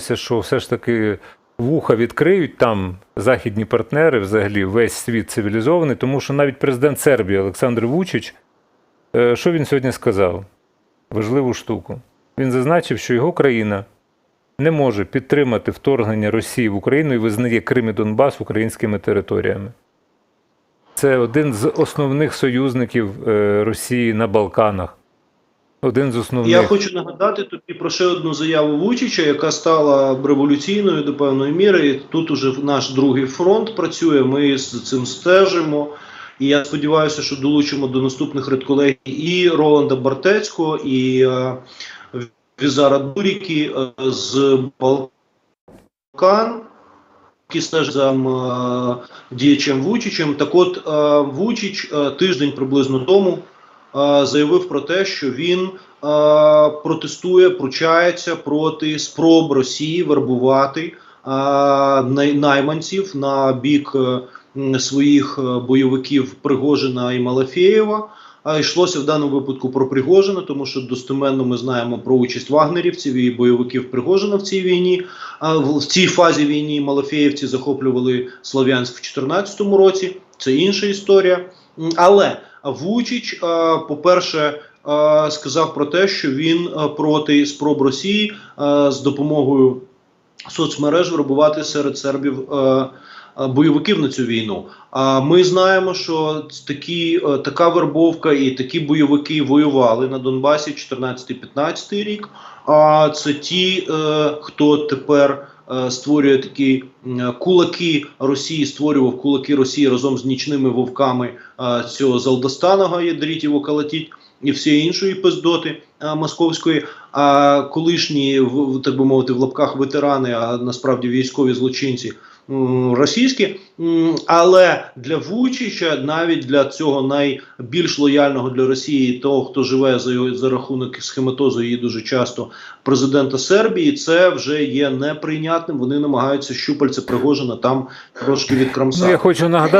що все ж таки вуха відкриють там західні партнери, взагалі весь світ цивілізований, тому що навіть президент Сербії Олександр Вучич, е, що він сьогодні сказав? Важливу штуку. Він зазначив, що його країна не може підтримати вторгнення Росії в Україну і визнає Крим і Донбас українськими територіями. Це один з основних союзників е, Росії на Балканах. Один з основних. Я хочу нагадати тобі про ще одну заяву Вучича, яка стала революційною до певної міри. І Тут уже наш другий фронт працює. Ми з цим стежимо. І я сподіваюся, що долучимо до наступних редколегій і Роланда Бартецького, і е, Візара Дуріки е, з Балкан, які стежать за е, діячем Вучичем. Так от е, Вучич е, тиждень приблизно тому заявив про те, що він е, протестує, пручається проти спроб Росії вербувати е, найманців на бік е, своїх е, бойовиків Пригожина і Малафєєва. А йшлося в даному випадку про Пригожина, тому що достеменно ми знаємо про участь вагнерівців і бойовиків Пригожина в цій війні. А в цій фазі війни Малафєєвці захоплювали Слов'янськ в 2014 році. Це інша історія. Але Вучич, е, по-перше, е, сказав про те, що він е, проти спроб Росії з допомогою соцмереж вербувати серед сербів бойовиків на цю війну. А ми знаємо, що такі, така вербовка і такі бойовики воювали на Донбасі 14-15 рік. А це ті, хто тепер створює такі кулаки Росії, створював кулаки Росії разом з нічними вовками е, цього Залдостаного Єдрітів Калатіть і всієї іншої пиздоти е, московської. А колишні, так би мовити, в лапках ветерани, а насправді військові злочинці російські. Але для Вучича, навіть для цього найбільш лояльного для Росії, того, хто живе за, його- за рахунок схематозу її дуже часто, президента Сербії, це вже є неприйнятним. Вони намагаються щупальця Пригожина там трошки відкрамсати. Ну, я хочу нагадати.